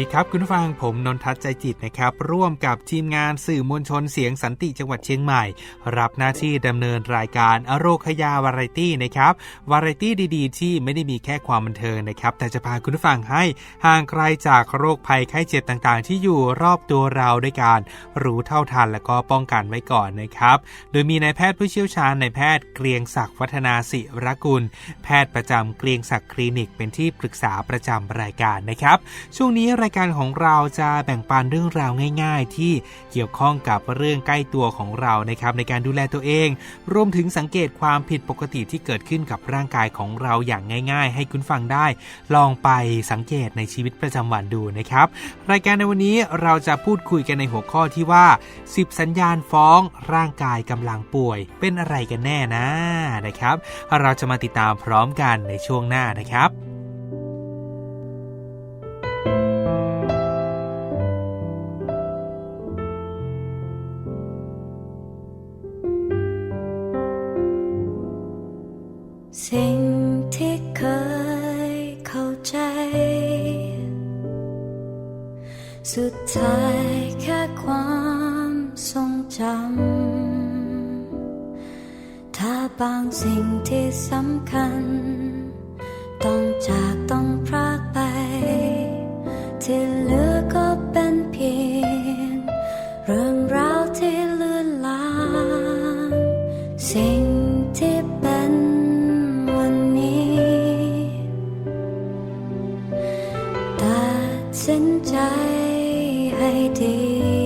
ดีครับคุณผู้ฟังผมนนทัศน์ใจจิตนะครับ ร่วมกับทีมงานสื่อมวลชนเสียงสันติจังหวัดเชียงใหม่ รับหน้าที่ดำเนินรายการอโรคยาวาไรตี้นะครับวาไรตี้ดีๆ ที่ไม่ได้มีแค่ความบันเทิงนะครับ แต่จะพาคุณผู้ฟังให้ห่างไกลจากโรคภัยไข้เจ็บต่างๆ ที่อยู่รอบตัวเราด้วยการรู้เท่าทันและก็ป้องกันไว้ก่อนนะครับ โดยมีนายแพทย์ผู้เชี่ยวชาญนายแพทย์เกรียงศักดิ์วัฒนาศิรกุล แพทย์ประจำเกรียงศักดิ์คลินิกเป็นที่ปรึกษาประจำรายการนะครับ ช่วงนี้รายการของเราจะแบ่งปันเรื่องราวง่าย ๆ ที่เกี่ยวข้องกับเรื่องใกล้ตัวของเรานะครับในการดูแลตัวเอง รวมถึงสังเกตความผิดปกติที่เกิดขึ้นกับร่างกายของเราอย่างง่าย ๆ ให้คุณฟังได้ ลองไปสังเกตในชีวิตประจำวันดูนะครับ รายการในวันนี้เราจะพูดคุยกันในหัวข้อที่ว่า 10 สัญญาณฟ้อง ร่างกายกำลังป่วย เป็นอะไรกันแน่นะนะครับ เราจะมาติดตามพร้อมกันในช่วงหน้านะครับ สินใจให้ดี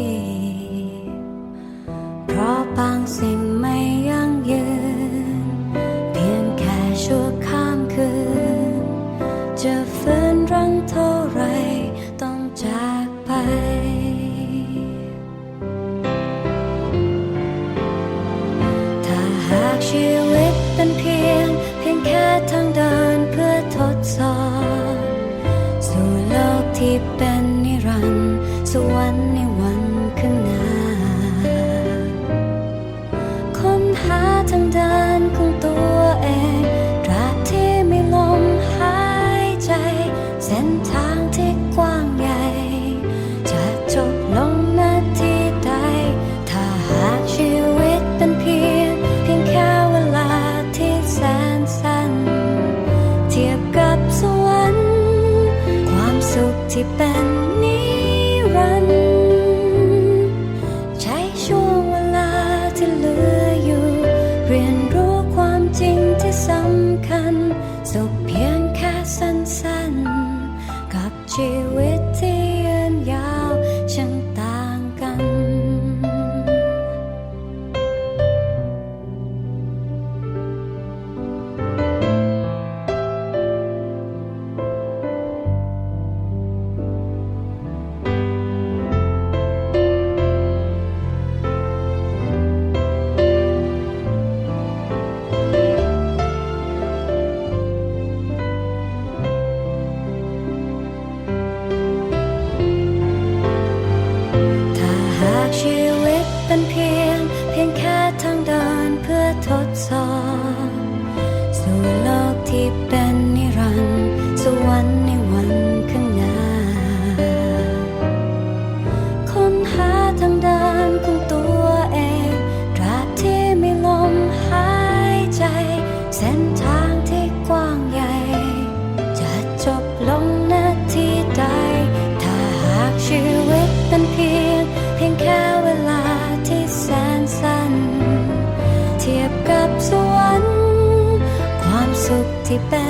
keep back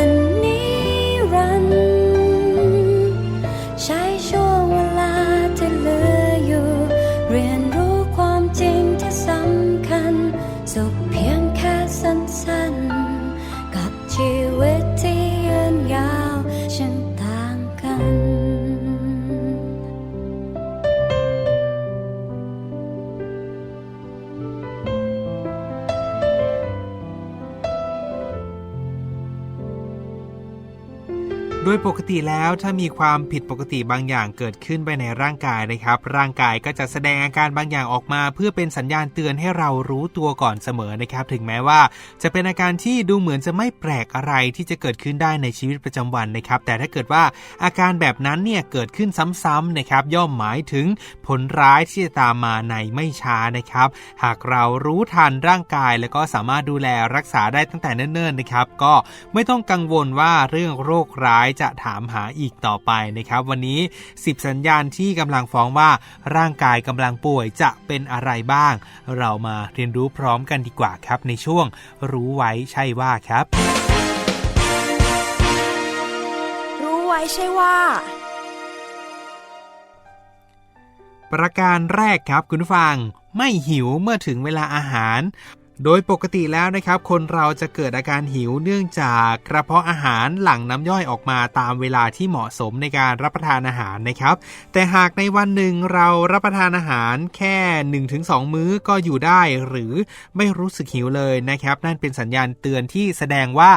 กติแล้วถ้ามีความผิดปกติบางอย่างเกิดขึ้นไปในร่างกายนะครับ ร่างกายก็จะแสดงอาการบางอย่างออกมา เพื่อเป็นสัญญาณเตือนให้เรารู้ตัวก่อนเสมอนะครับ ถึงแม้ว่า จะเป็นอาการที่ดูเหมือนจะไม่แปลกอะไรที่จะเกิดขึ้นได้ในชีวิตประจำวันนะครับ แต่ถ้าเกิดว่าอาการแบบนั้นเนี่ยเกิดขึ้นซ้ำๆนะครับ ย่อมหมายถึงผลร้ายที่จะตามมาในไม่ช้านะครับ หากเรารู้ทันร่างกาย แล้วก็สามารถดูแลรักษาได้ตั้งแต่เนิ่นๆนะครับ ก็ไม่ต้องกังวลว่าเรื่องโรคร้ายจะถามหาอีกต่อไปนะครับ วันนี้ 10 สัญญาณที่กำลังฟ้องว่าร่างกายกำลังป่วยจะเป็นอะไรบ้าง เรามาเรียนรู้พร้อมกันดีกว่าครับ ในช่วงรู้ไว้ใช่ว่าครับ รู้ไว้ใช่ว่าประการแรกครับคุณผู้ฟัง ไม่หิวเมื่อถึงเวลาอาหาร โดยปกติแล้วนะครับ คนเราจะเกิดอาการหิวเนื่องจากกระเพาะอาหารหลั่งน้ำย่อยออกมาตามเวลาที่เหมาะสมในการรับประทานอาหารนะครับ แต่หากในวันหนึ่งเรารับประทานอาหารแค่ 1-2 มื้อก็อยู่ได้ หรือไม่รู้สึกหิวเลยนะครับ นั่นเป็นสัญญาณเตือนที่แสดงว่า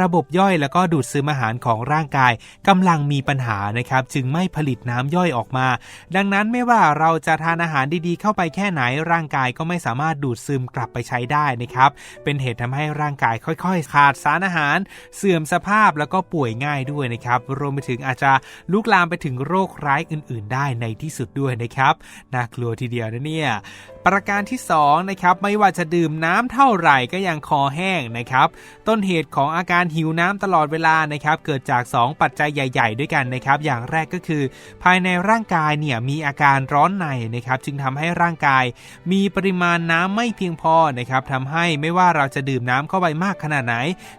ระบบย่อยแล้วก็ดูดซึมอาหารของร่างกายกำลังมีปัญหานะครับ จึงไม่ผลิตน้ำย่อยออกมา ดังนั้นไม่ว่าเราจะทานอาหารดีๆ เข้าไปแค่ไหนร่างกายก็ไม่สามารถดูดซึมกลับไปใช้ได้นะครับ เป็นเหตุทำให้ร่างกายค่อยๆ ขาดสารอาหาร เสื่อมสภาพแล้วก็ป่วยง่ายด้วยนะครับ รวมไปถึงอาจจะลุกลามไปถึงโรคร้ายอื่น ๆ ได้ในที่สุดด้วยนะครับ น่ากลัวทีเดียวนะเนี่ย ประการที่2นะครับไม่ว่าจะดื่มน้ำเท่าไหร่ก็ยังคอแห้งนะครับ ต้นเหตุของอาการหิวน้ำตลอดเวลานะครับ เกิดจาก 2 ปัจจัยใหญ่ ๆ ด้วยกันนะครับ อย่างแรกก็คือ ภายในร่างกายเนี่ยมีอาการร้อนในนะครับ จึงทำให้ร่างกาย มีปริมาณน้ำไม่เพียงพอนะครับทำให้ไม่ว่าเราจะดื่มน้ำเข้าไปมากขนาดไหน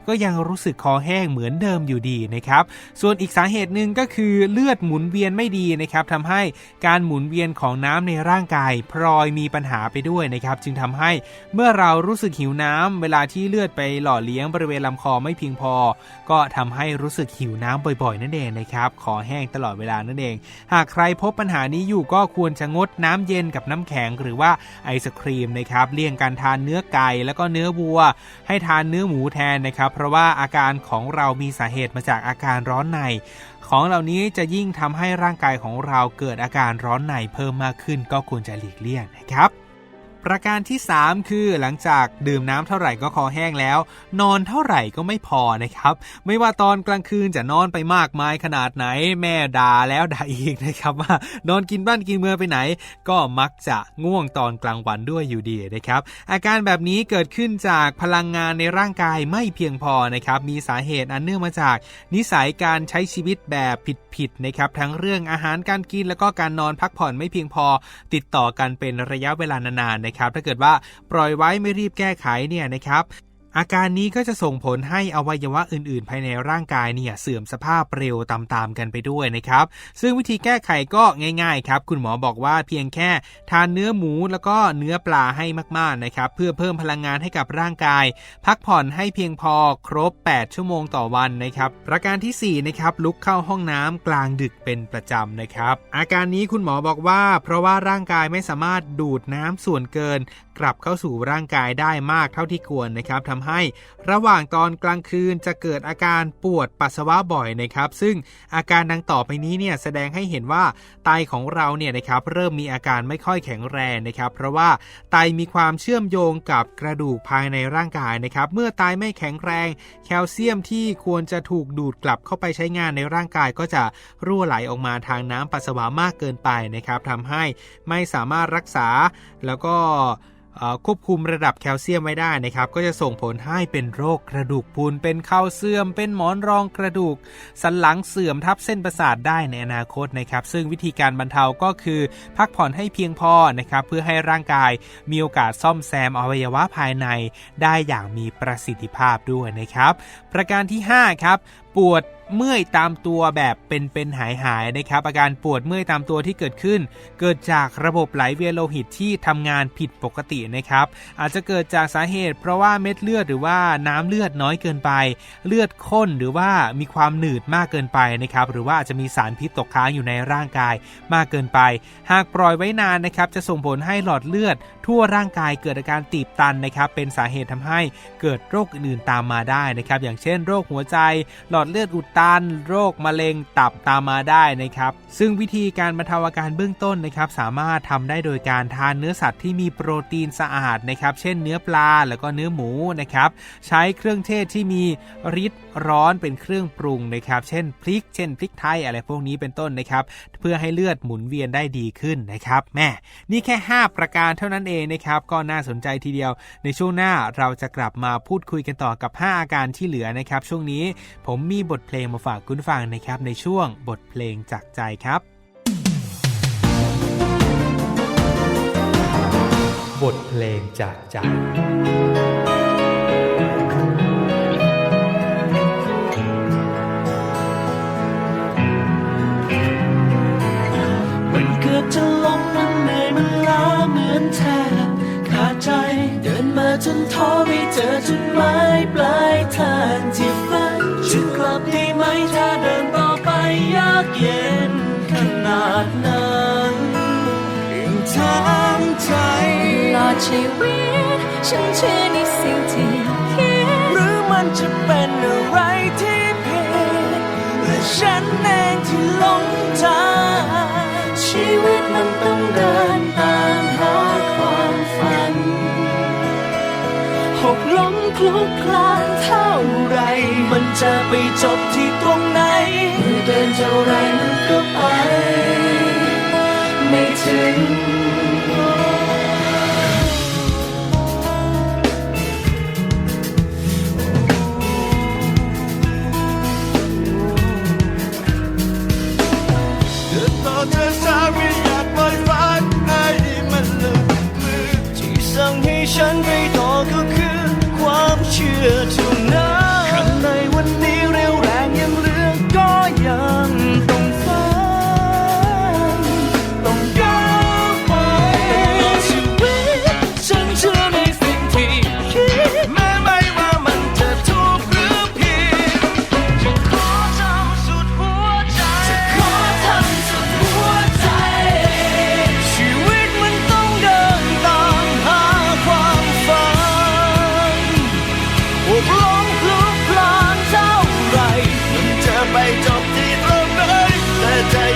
ก็ยังรู้สึกคอแห้งเหมือนเดิมอยู่ดีนะครับ ส่วนอีกสาเหตุหนึ่งก็คือเลือดหมุนเวียนไม่ดีนะครับทำให้การหมุนเวียนของน้ำในร่างกายพลอยมีปัญหาไปด้วยนะครับ จึงทำให้เมื่อเรารู้สึกหิวน้ำเวลาที่เลือดไปหล่อเลี้ยงบริเวณลำคอไม่เพียงพอ ก็ทำให้รู้สึกหิวน้ำบ่อยๆ นั่นเองนะครับคอแห้งตลอดเวลานั่นเอง หากใครพบปัญหานี้อยู่ก็ควรจะงดน้ำเย็นกับน้ำแข็งหรือว่าไอศครีมนะครับเลี่ยงการทานเนื้อไก่แล้วก็เนื้อวัว ให้ทานเนื้อหมูแทนนะครับ เพราะว่าอาการของเรามีสาเหตุมาจากอาการร้อนในของเหล่านี้จะยิ่งทำให้ร่างกายของเราเกิดอาการร้อนในเพิ่มมากขึ้นก็ควรจะหลีกเลี่ยงนะครับ ประการที่ 3 คือหลังจากดื่มน้ำเท่าไหร่ก็คอแห้งแล้ว นอนเท่าไหร่ก็ไม่พอนะครับ ไม่ว่าตอนกลางคืนจะนอนไปมากมายขนาดไหน แม่ด่าแล้วด่าอีกนะครับว่านอนกินบ้านกินเมืองไปไหน ก็มักจะง่วงตอนกลางวันด้วยอยู่ดีนะครับ อาการแบบนี้เกิดขึ้นจากพลังงานในร่างกายไม่เพียงพอนะครับ มีสาเหตุอันเนื่องมาจาก นิสัยการใช้ชีวิตแบบผิดๆนะครับ ทั้งเรื่องอาหารการกินแล้วก็การนอนพักผ่อนไม่เพียงพอ ติดต่อกันเป็นระยะเวลานานๆนะครับถ้าเกิดว่าปล่อยไว้ไม่รีบแก้ไขเนี่ยนะครับ อาการนี้ก็จะส่งผลให้อวัยวะอื่นๆ ภายในร่างกายเนี่ยเสื่อมสภาพเร็วตามๆกันไปด้วยนะครับ ซึ่งวิธีแก้ไขก็ง่ายๆครับ คุณหมอบอกว่าเพียงแค่ทานเนื้อหมูแล้วก็เนื้อปลาให้มากๆนะครับ เพื่อเพิ่มพลังงานให้กับร่างกาย พักผ่อนให้เพียงพอครบ 8 ชั่วโมงต่อวันนะครับ ประการทีสี่4นะครับลุกเข้าห้องน้ำกลางดึกเป็นประจำนะครับ อาการนี้คุณหมอบอกว่า เพราะว่าร่างกายไม่สามารถดูดน้ำส่วนเกิน กลับเข้าสู่ร่างกายได้มากเท่าที่ควรนะครับทำให้ ระหว่างตอนกลางคืนจะเกิดอาการปวดปัสสาวะบ่อยนะครับ ซึ่งอาการดังต่อไปนี้เนี่ยแสดงให้เห็นว่าไตของเราเนี่ยนะครับเริ่มมีอาการไม่ค่อยแข็งแรงนะครับ เพราะว่าไตมีความเชื่อมโยงกับกระดูกภายในร่างกายนะครับ เมื่อไตไม่แข็งแรง แคลเซียมที่ควรจะถูกดูดกลับเข้าไปใช้งานในร่างกายก็จะรั่วไหลออกมาทางน้ำปัสสาวะมากเกินไปนะครับทำให้ไม่สามารถรักษาแล้วก็ ควบคุมระดับแคลเซียมไว้ได้นะครับ ก็จะส่งผลให้เป็นโรคกระดูกพรุนเป็นเข่าเสื่อม เป็นหมอนรองกระดูก สันหลังเสื่อมทับเส้นประสาทได้ในอนาคตนะครับ ซึ่งวิธีการบรรเทาก็คือ พักผ่อนให้เพียงพอนะครับเพื่อให้ร่างกายมีโอกาสซ่อมแซมอวัยวะภายในได้อย่างมีประสิทธิภาพด้วยนะครับ ประการที่ 5 ครับ ปวด เมื่อยตามตัวแบบเป็นๆหายหายๆนะครับ อาการปวดเมื่อยตามตัวที่เกิดขึ้น เกิดจากระบบไหลเวียนโลหิตที่ทำงานผิดปกตินะครับ อาจจะเกิดจากสาเหตุ เพราะว่าเม็ดเลือดหรือว่าน้ำเลือดน้อยเกินไป เลือดข้นหรือว่ามีความหนืดมากเกินไปนะครับ หรือว่าอาจจะมีสารพิษตกค้างอยู่ในร่างกายมากเกินไป หากปล่อยไว้นานนะครับจะส่งผลให้หลอดเลือดทั่วร่างกายเกิดอาการตีบตันนะครับเป็นสาเหตุทำให้เกิดโรคอื่นๆตามมาได้นะครับอย่างเช่น โรคหัวใจ หลอดเลือดอุดตัน โรคมะเร็งตับตามมาได้นะครับซึ่งวิธีการบรรเทาอาการเบื้องต้นนะครับสามารถทำได้โดยการทานเนื้อสัตว์ที่มีโปรตีนสะอาดนะครับเช่นเนื้อปลาแล้วก็เนื้อหมูนะครับใช้เครื่องเทศที่มีฤทธิ์ร้อนเป็นเครื่องปรุงนะครับเช่นพริก เช่นพริกไทยอะไรพวกนี้เป็นต้นนะครับเพื่อให้เลือดหมุนเวียนได้ดีขึ้นนะครับแม่นี่แค่ 5 ประการเท่านั้นเองนะครับก็น่าสนใจทีเดียว ในช่วงหน้าเราจะกลับมาพูดคุยกันต่อกับ 5 อาการที่เหลือนะครับ ช่วงนี้ผมมีบทเพลงมาฝากคุณฟังนะครับ ในช่วงบทเพลงจากใจครับ บทเพลงจากใจ จนท้อไม่เจอจุดหมายปลายทางที่ฝันจะกลับได้ไหมถ้าเดินต่อไปยากเย็นขนาดนั้นยังทางใจตลอดชีวิตฉันเชื่อในสิ่งที่คิดหรือมันจะเป็นอะไรที่ผิดและฉันเองที่หลงทางชีวิตมันต้องเดิน จะไปจบที่ตรงไหนเดินเท่าไรมันก็ไป ไม่ถึง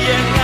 แ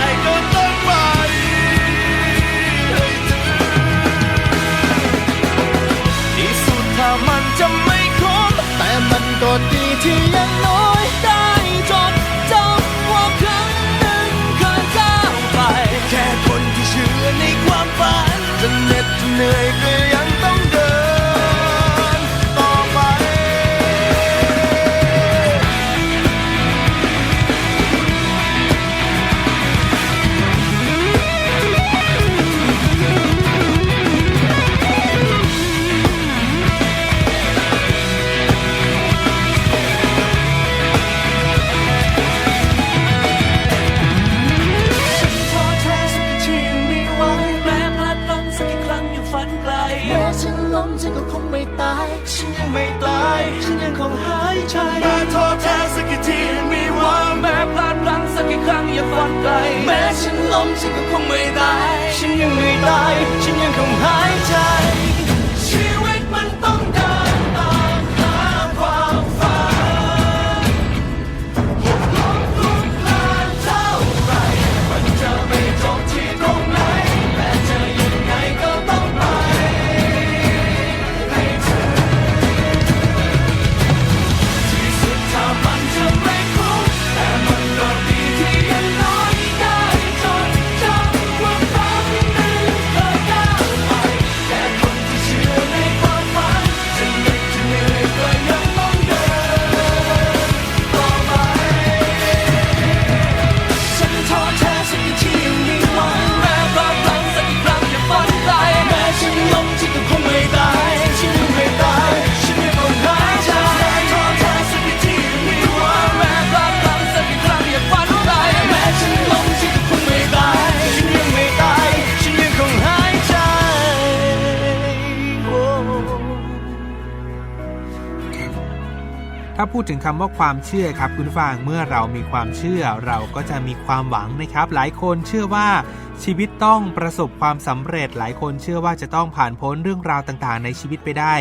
ฉันก็คงไม่ตาย ฉันยังไม่ตาย ฉันยังคงหายใจแม้ท้อแท้สักกี่ทีมีหวังแม้พลาดพลั้งสักกี่ครั้งยังฝันไกล แม้ฉันล้มฉันก็คงไม่ตาย ฉันยังไม่ตาย ฉันยังคงหายใจ ดถึงคำว่าความเชื่อครับคุณฟังเมื่อเรามีความเชื่อเราก็จะมีความหวังนะครับ หลายคนเชื่อว่า ชีวิตต้องประสบความสำเร็จหลายคนเชื่อว่าจะต้องผ่านพ้นเรื่องราวต่างๆ ในชีวิตไปได้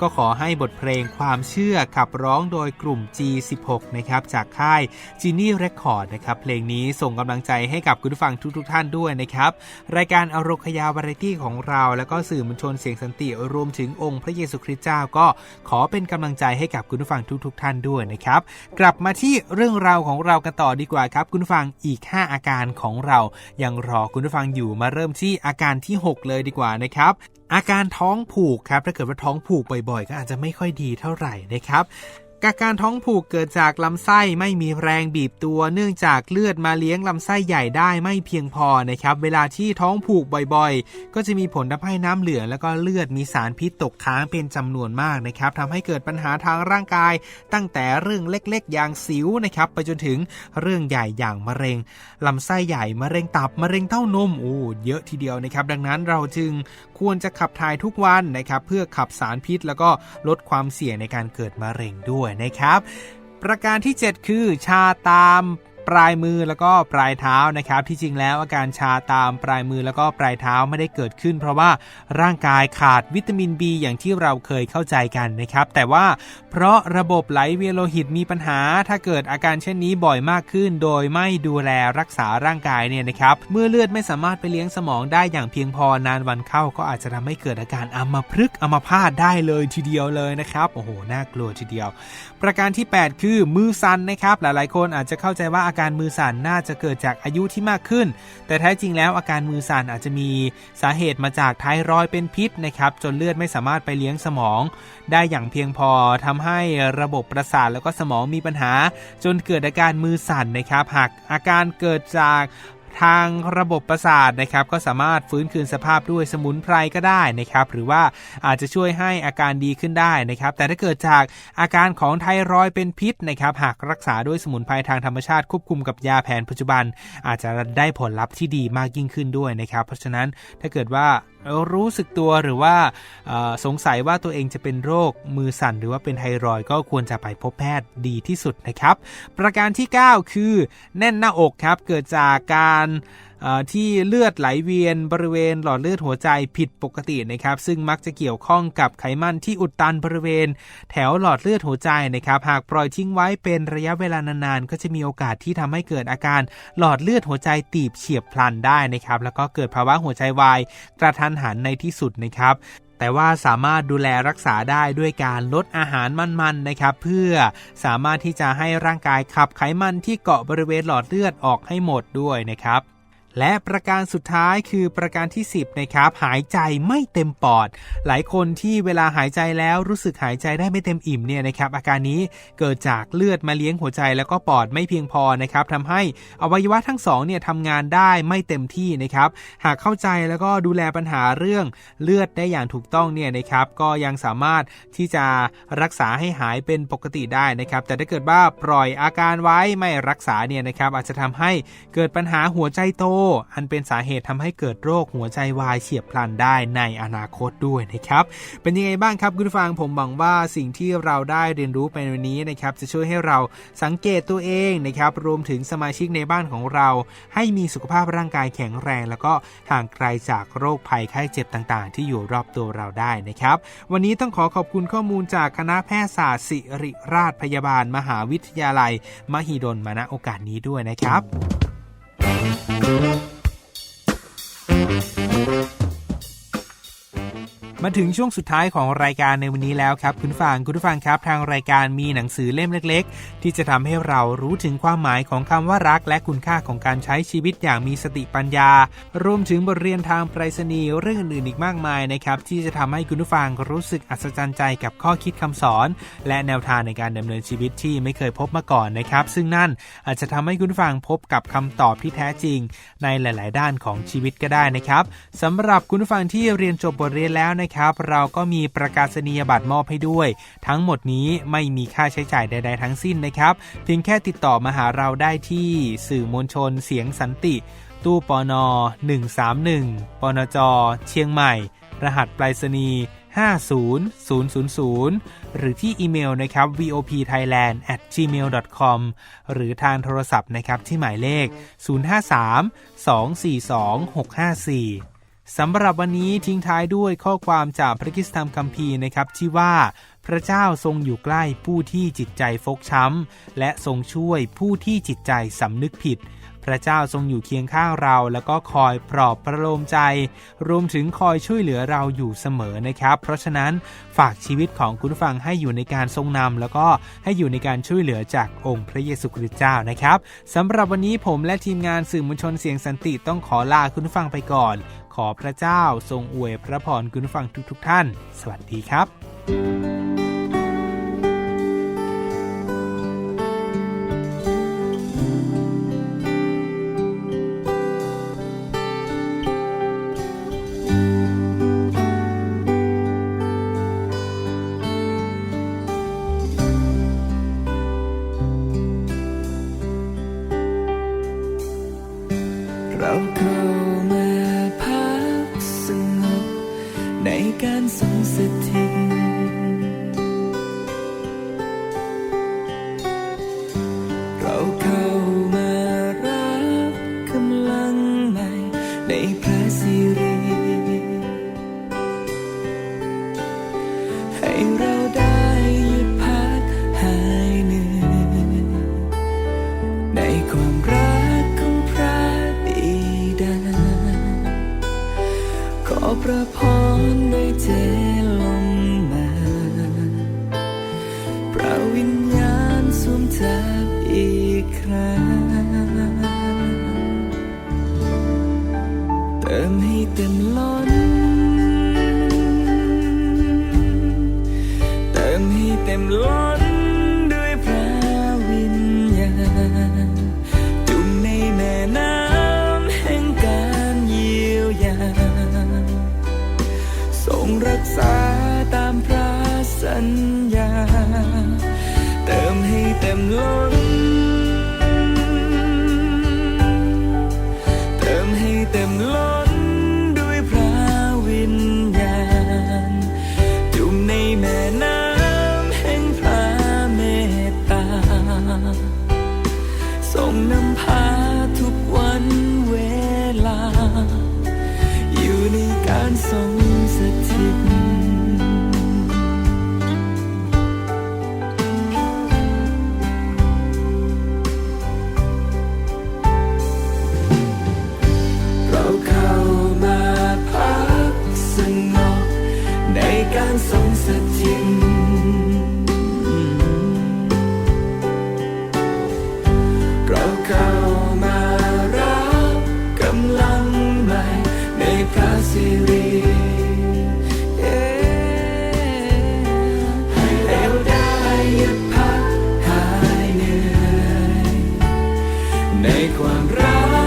ก็ขอให้บทเพลงความเชื่อขับร้องโดยกลุ่ม G16 นะครับจากค่าย Genie Record นะครับเพลงนี้ส่งกำลังใจให้กับคุณผู้ฟังทุกๆท่านด้วยนะครับรายการอโรคยาวาไรตี้ของเรา แล้วก็สื่อมวลชนเสียงสันติรวมถึงองค์พระเยซูคริสต์เจ้าก็ขอเป็นกำลังใจให้กับคุณผู้ฟังทุกๆท่านด้วยนะครับกลับมาที่เรื่องราวของเรากันต่อดีกว่าครับคุณผู้ฟังอีก 5 อาการของเรายังรอคุณผู้ฟังอยู่มาเริ่มที่อาการที่ 6 เลยดีกว่านะครับอาการท้องผูกครับถ้าเกิดว่าท้องผูกบ่อยๆ ก็อาจจะไม่ค่อยดีเท่าไหร่นะครับ กาการท้องผูกเกิดจากลำไส้ไม่มีแรงบีบตัว เนื่องจากเลือดมาเลี้ยงลำไส้ใหญ่ได้ไม่เพียงพอนะครับ เวลาที่ท้องผูกบ่อยๆ ก็จะมีผลทำให้น้ำเหลือง แล้วก็เลือดมีสารพิษตกค้างเป็นจำนวนมากนะครับทำให้เกิดปัญหาทางร่างกาย ตั้งแต่เรื่องเล็กๆ อย่างสิวนะครับไปจนถึงเรื่องใหญ่อย่างมะเร็งลำไส้ใหญ่มะเร็งตับมะเร็งเต้านมโอ้เยอะทีเดียวนะครับ ดังนั้นเราจึงควรจะขับถ่ายทุกวันนะครับเพื่อขับสารพิษ แล้วก็ลดความเสี่ยงในการเกิดมะเร็งด้วยนะครับ ประการที่ 7 คือชาตาม ปลายมือแล้วก็ปลายเท้านะครับ ที่จริงแล้วอาการชาตามปลายมือแล้วก็ปลายเท้าไม่ได้เกิดขึ้น เพราะว่าร่างกายขาดวิตามิน B อย่างที่เราเคยเข้าใจกันนะครับ แต่ว่าเพราะระบบไหลเวียนโลหิตมีปัญหา ถ้าเกิดอาการเช่นนี้บ่อยมากขึ้น โดยไม่ดูแลรักษาร่างกายเนี่ยนะครับ เมื่อเลือดไม่สามารถไปเลี้ยงสมองได้อย่างเพียงพอนานวันเข้าก็อาจจะทำให้เกิดอาการอัมพฤกษ์อัมพาตได้เลยทีเดียวเลยนะครับ โอ้โห น่ากลัวทีเดียว ประการที่ 8 คือมือสั่นนะครับ หลายๆ คนอาจจะเข้าใจว่าอาการการมือสั่นน่าจะเกิดจากอายุที่มากขึ้น แต่แท้จริงแล้วอาการมือสั่นอาจจะมีสาเหตุมาจากไทรอยเป็นพิษนะครับจนเลือดไม่สามารถไปเลี้ยงสมอง ได้อย่างเพียงพอทำให้ระบบประสาทแล้วก็สมองมีปัญหา จนเกิดอาการมือสั่นนะครับหากอาการเกิดจาก ทางระบบประสาทนะครับก็สามารถฟื้นคืนสภาพด้วยสมุนไพรก็ได้นะครับ หรือว่าอาจจะช่วยให้อาการดีขึ้นได้นะครับ แต่ถ้าเกิดจากอาการของไทรอยด์เป็นพิษนะครับ หากรักษาด้วยสมุนไพรทางธรรมชาติควบคุมกับยาแผนปัจจุบัน อาจจะได้ผลลัพธ์ที่ดีมากยิ่งขึ้นด้วยนะครับ เพราะฉะนั้นถ้าเกิดว่ารู้สึกตัวหรือว่าสงสัยว่าตัวเองจะเป็นโรคมือสั่นหรือว่าเป็นไทรอยก็ควรจะไปพบแพทย์ดีที่สุดนะครับ ประการที่ 9 คือแน่นหน้าอกครับเกิดจากการ ที่เลือดไหลเวียนบริเวณหลอดเลือดหัวใจผิดปกตินะครับ ซึ่งมักจะเกี่ยวข้องกับไขมันที่อุดตันบริเวณ แถวหลอดเลือดหัวใจนะครับหากปล่อยทิ้งไว้เป็นระยะเวลานานๆ ก็จะมีโอกาสที่ทำให้เกิดอาการหลอดเลือดหัวใจตีบเฉียบพลันได้นะครับ แล้วก็เกิดภาวะหัวใจวายกระทันหันในที่สุดนะครับแต่ว่าสามารถดูแลรักษาได้ด้วยการลดอาหารมันๆนะครับ เพื่อสามารถที่จะให้ร่างกายขับไขมันที่เกาะบริเวณหลอดเลือดออกให้หมดด้วยนะครับ และประการสุดท้ายคือประการที่ 10นะครับหายใจไม่เต็มปอด หลายคนที่เวลาหายใจแล้วรู้สึกหายใจได้ไม่เต็มอิ่มเนี่ยนะครับอาการนี้เกิดจากเลือดมาเลี้ยงหัวใจแล้วก็ปอดไม่เพียงพอนะครับทำให้อวัยวะทั้งสองเนี่ยทำงานได้ไม่เต็มที่นะครับหากเข้าใจแล้วก็ดูแลปัญหาเรื่องเลือดได้อย่างถูกต้องเนี่ยนะครับก็ยังสามารถที่จะรักษาให้หายเป็นปกติได้นะครับแต่ถ้าเกิดว่าปล่อยอาการไว้ไม่รักษาเนี่ยนะครับอาจจะทำให้เกิดปัญหาหัวใจโตอันเป็นสาเหตุทำให้เกิดโรคหัวใจวายเฉียบพลันได้ในอนาคตด้วยนะครับ เป็นยังไงบ้างครับคุณผู้ฟังผมหวังว่าสิ่งที่เราได้เรียนรู้ไปวันนี้นะครับจะช่วยให้เราสังเกตตัวเองนะครับรวมถึงสมาชิกในบ้านของเรา ให้มีสุขภาพร่างกายแข็งแรง แล้วก็ห่างไกลจากโรคภัยไข้เจ็บต่างๆ ที่อยู่รอบตัวเราได้นะครับ วันนี้ต้องขอขอบคุณข้อมูลจากคณะแพทยศาสตร์ศิริราชพยาบาล มหาวิทยาลัย มหิดลมาณโอกาสนี้ด้วยนะครับ you มาถึงช่วงสุดท้ายของรายการในวันนี้แล้วครับ คุณฟังคุณผู้ฟังครับ ทางรายการมีหนังสือเล่มเล็ก ๆ ที่จะทำให้เรารู้ถึงความหมายของคำว่ารัก และคุณค่าของการใช้ชีวิตอย่างมีสติปัญญา รวมถึงบทเรียนทางไปรษณีย์เรื่องอื่นๆอีกมากมายนะครับที่จะทำให้คุณผู้ฟังรู้สึกอัศจรรย์ใจกับข้อคิดคำสอน และแนวทางในการดำเนินชีวิตที่ไม่เคยพบมาก่อนนะครับ ซึ่งนั่นอาจจะทำให้คุณผู้ฟังพบกับคำตอบที่แท้จริง ในหลาย ๆ ด้านของชีวิตก็ได้นะครับสำหรับคุณผู้ฟังที่เรียนจบบทเรียนแล้วนะครับ เราก็มีประกาศนียบัตรมอบให้ด้วย ทั้งหมดนี้ไม่มีค่าใช้จ่ายใด ๆ ทั้งสิ้นนะครับ เพียงแค่ติดต่อมาหาเราได้ที่สื่อมวลชนเสียงสันติ ตู้ปอนอ131ปนจ เชียงใหม่ รหัสไปรษณีย์50000 หรือที่อีเมลนะครับ vopthailand at gmail com หรือทางโทรศัพท์นะครับที่หมายเลข 053 242 654 สำหรับวันนี้ทิ้งท้ายด้วยข้อความจากพระคิสธรรมคัมภีร์นะครับที่ว่าพระเจ้าทรงอยู่ใกล้ผู้ที่จิตใจฟกช้ำ และทรงช่วยผู้ที่จิตใจสำนึกผิด พระเจ้าทรงอยู่เคียงข้างเราแล้วก็คอยปลอบประโลมใจ รวมถึงคอยช่วยเหลือเราอยู่เสมอนะครับ เพราะฉะนั้นฝากชีวิตของคุณฟังให้อยู่ในการทรงนำแล้วก็ให้อยู่ในการช่วยเหลือจากองค์พระเยซูคริสต์เจ้านะครับสำหรับวันนี้ผมและทีมงานสื่อมวลชนเสียงสันติต้องขอลาคุณฟังไปก่อน อพระเจ้าทรงอวยพระพรคุณฟังทุกๆทท่าน สวัสดีครับ ในความรัก